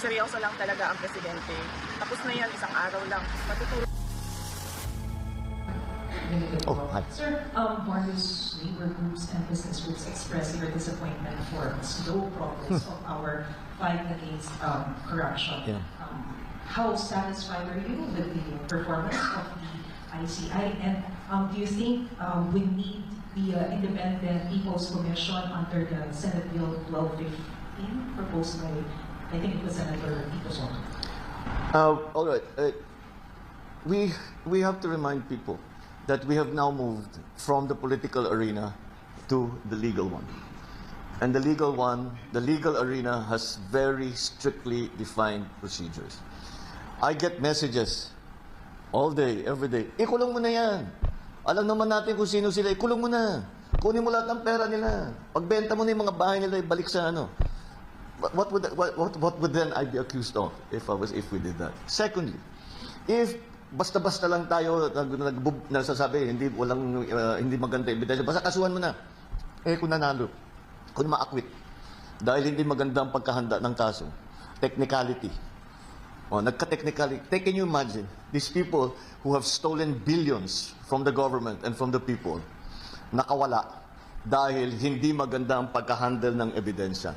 seryoso lang talaga ang presidente. Tapos na yan, isang araw lang. Matuturo Oh, hi. Sir, um, various labor groups and business groups expressed their disappointment for slow progress of our fight against um, corruption. Yeah. Um, how satisfied are you with the performance of the ICI? And um, do you think um, we need the uh, Independent People's Commission under the Senate Bill 1215 proposed by, I think was Senator Tito? Uh, all right. Uh, we we have to remind people that we have now moved from the political arena to the legal one. And the legal one, the legal arena has very strictly defined procedures. I get messages all day, every day. Ikulong mo na yan. Alam naman natin kung sino sila. Ikulong mo na. Kunin mo lahat ng pera nila. Pagbenta mo na yung mga bahay nila, ibalik sa ano. What would what, what, what would then I be accused of if I was if we did that? Secondly, if basta-basta lang tayo nag, nag, nasasabi hindi walang uh, hindi maganda ebidensya, basta kasuhan mo na. Eh kung nanalo, kung maakwit dahil hindi maganda ang pagkahanda ng kaso, technicality. Oh, nagka-technicality. Can you imagine these people who have stolen billions from the government and from the people, nakawala dahil hindi maganda ang pagkahandle ng ebidensya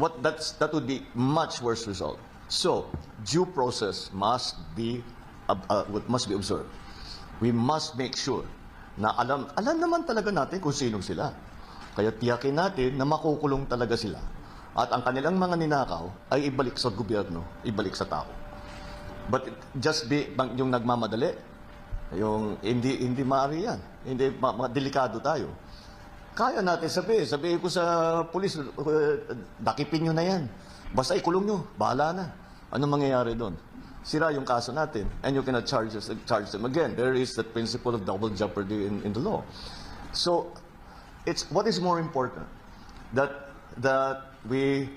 what that's that would be much worse result. So due process must be uh, uh, must be observed. We must make sure na alam alam naman talaga natin kung sino sila. Kaya tiyakin natin na makukulong talaga sila. At ang kanilang mga ninakaw ay ibalik sa gobyerno, ibalik sa tao. But just be yung nagmamadali, yung hindi hindi maaari yan. Hindi ma, ma- delikado tayo. Kaya natin sabihin. Sabihin ko sa pulis, uh, dakipin nyo na yan. Basta ikulong nyo, bahala na. Ano mangyayari doon? Sira yung kaso natin. And you cannot charge, us, charge them again. There is that principle of double jeopardy in, in the law. So, it's what is more important? That, that we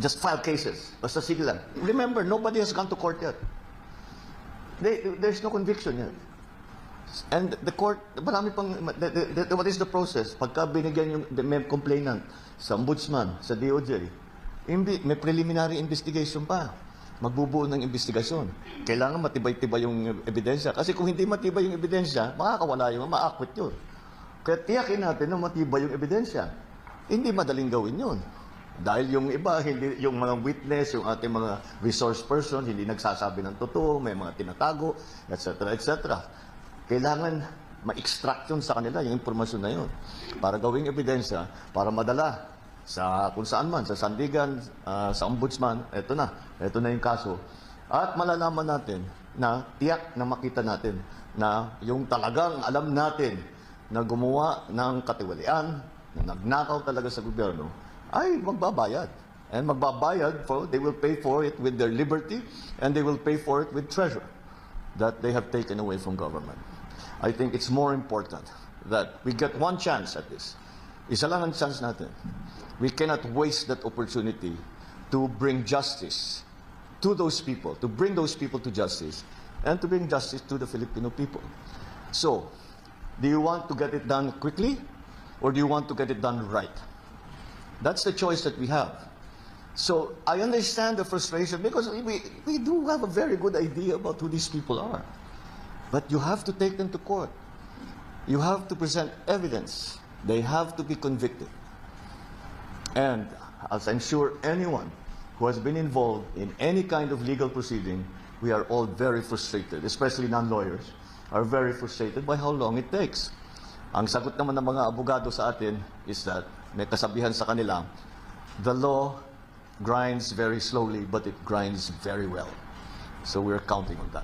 just file cases. Basta sige lang. Remember, nobody has gone to court yet. They, there's no conviction yet. And the court, marami pang, the, the, the, what is the process? Pagka binigyan yung may complainant sa ombudsman, sa DOJ, imbi, may preliminary investigation pa. Magbubuo ng investigasyon. Kailangan matibay-tibay yung ebidensya. Kasi kung hindi matibay yung ebidensya, makakawala yung, maakwit yun. Kaya tiyakin natin na matibay yung ebidensya. Hindi madaling gawin yun. Dahil yung iba, hindi, yung mga witness, yung ating mga resource person, hindi nagsasabi ng totoo, may mga tinatago, etc. etc. Kailangan ma-extract yun sa kanila, yung impormasyon na yun. Para gawing ebidensya, para madala sa kung saan man, sa sandigan, ah, sa ombudsman, eto na, eto na yung kaso. At malalaman natin na tiyak na makita natin na yung talagang alam natin na gumawa ng katiwalian, na nagnakaw talaga sa gobyerno, ay magbabayad. And magbabayad for, they will pay for it with their liberty and they will pay for it with treasure that they have taken away from government. I think it's more important that we get one chance at this. Isa lang ang chance natin. We cannot waste that opportunity to bring justice to those people, to bring those people to justice, and to bring justice to the Filipino people. So, do you want to get it done quickly, or do you want to get it done right? That's the choice that we have. So I understand the frustration because we, we do have a very good idea about who these people are. But you have to take them to court. You have to present evidence. They have to be convicted. And as I'm sure anyone who has been involved in any kind of legal proceeding, we are all very frustrated, especially non-lawyers, are very frustrated by how long it takes. Ang sagot naman ng mga abogado sa atin is that may kasabihan sa kanila, the law grinds very slowly, but it grinds very well. So we're counting on that.